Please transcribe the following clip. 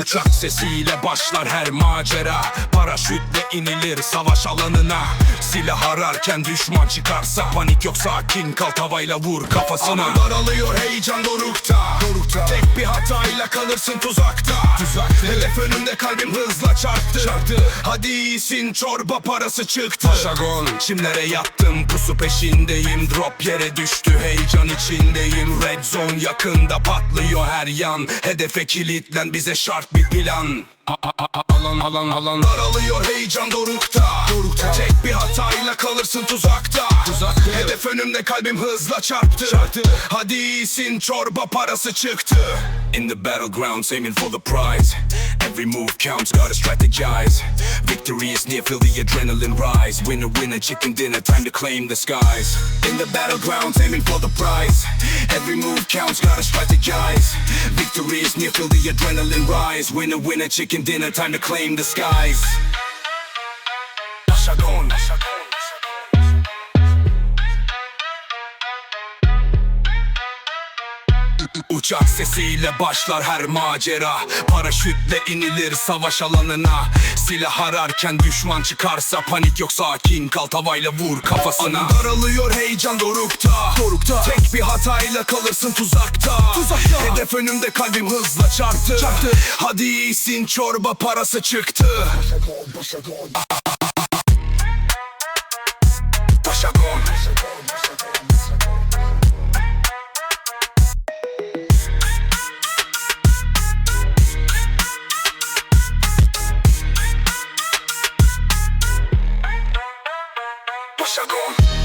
Uçak sesiyle başlar her macera. Paraşütle inilir savaş alanına. Silah ararken düşman çıkarsa Panik yok sakin kal tavayla vur kafasına. Ama daralıyor heyecan dorukta, dorukta. Tek bir hatayla kalırsın tuzakta, tuzakta. Hedef önünde kalbim hızla çarptı, çarptı. Hadi iyisin çorba parası çıktı. Paşagon. Çimlere yattım pusu peşindeyim. Drop yere düştü heyecan içindeyim. Red zone yakında patlıyor her yan. Hedefe kilitlen bize şart bir plan. A- a- a- Alan alan alan. Daralıyor heyecan dorukta, dorukta. Tek bir hatayla kalırsın tuzakta, tuzakta. Hedef önümde kalbim hızla çarptı, çarptı. Hadi iyisin çorba parası çıktı In the battlegrounds aiming for the prize. Every move counts gotta strategize. Victory is near feel the adrenaline rise. Winner winner chicken dinner time to claim the skies. In the battlegrounds aiming for the prize. Every move counts gotta strategize. Victory is near feel the adrenaline rise. Winner winner chicken dinner time to claim the skies. Paşagon Uçak sesiyle başlar her macera. Paraşütle inilir savaş alanına. Silah ararken düşman çıkarsa Panik yok sakin kal tavayla vur kafasına. Anı daralıyor heyecan dorukta, dorukta. Tek bir hatayla kalırsın tuzakta, tuzakta. Hedef önümde kalbim hızla çarptı, çarptı. Hadi iyisin çorba parası çıktı Paşagon